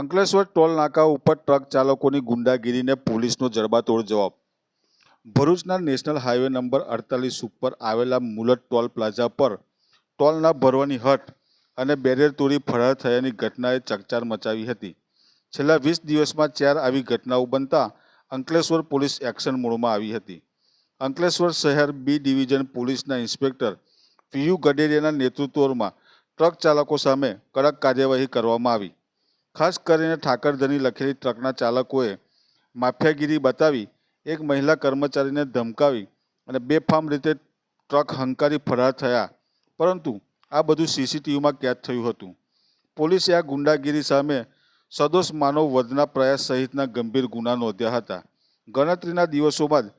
Ankleshwar toll નાકા ઉપર truck ચાલકોની ગુંડાગીરીને પોલીસનો જડબાતોડ જવાબ. ભરૂચના નેશનલ હાઈવે નંબર અડતાલીસ ઉપર આવેલા મુલત ટોલ પ્લાઝા પર ટોલના ભરવાની હટ અને બેરિયર તોડી ફરાર થયાની ઘટનાએ ચકચાર મચાવી હતી. છેલ્લા વીસ દિવસમાં ચાર આવી ઘટનાઓ બનતા અંકલેશ્વર પોલીસ એક્શન મોડમાં આવી હતી. અંકલેશ્વર શહેર બી ડિવિઝન પોલીસના ઇન્સ્પેક્ટર પીયુ ગડેરિયાના નેતૃત્વમાં ટ્રક ચાલકો સામે કડક કાર્યવાહી કરવામાં આવી. ખાસ કરીને ઠાકરધની લખેલી ટ્રકના ચાલકોએ માફિયાગીરી બતાવી, એક મહિલા કર્મચારીને ધમકાવી અને બેફામ રીતે ટ્રક હંકારી ફરાર થયા. પરંતુ આ બધું સીસીટીવીમાં કેદ થયું હતું. પોલીસે આ ગુંડાગીરી સામે સદોષ માનવ વધના પ્રયાસ સહિતના ગંભીર ગુના નોંધ્યા હતા. ગણતરીના દિવસોમાં જ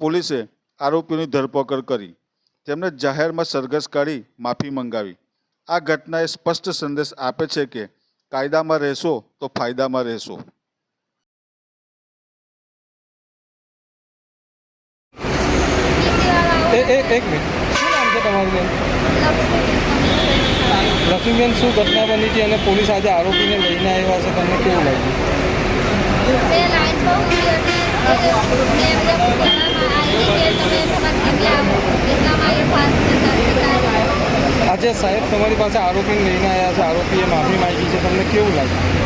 પોલીસે આરોપીઓની ધરપકડ કરી. તેમને જાહેરમાં સરઘસ કાઢી માફી મંગાવી. આ ઘટનાએ સ્પષ્ટ સંદેશ આપે છે કે કાયદામાં રહેશો તો ફાયદામાં રહેશો. એ- એક મિનિટ. શું નામ છે તમારું બેન? લક્ષ્મીબેન શું ઘટના બની હતી અને પોલીસ આજે આરોપીને લઈને આવ્યા છે? તમને કેવું લાગ્યું બે લાઈન બહુ ઊંચી હતી એટલે મેં એમને કહેવામાં આવી કે તમે તમારે કેટલા આવો એટલામાં એ પાસ થતા થતા આજે સાહેબ તમારી પાસે આરોપીને લઈને આવ્યા છે, આરોપીએ માફી માંગી છે, તમને કેવું લાગ્યું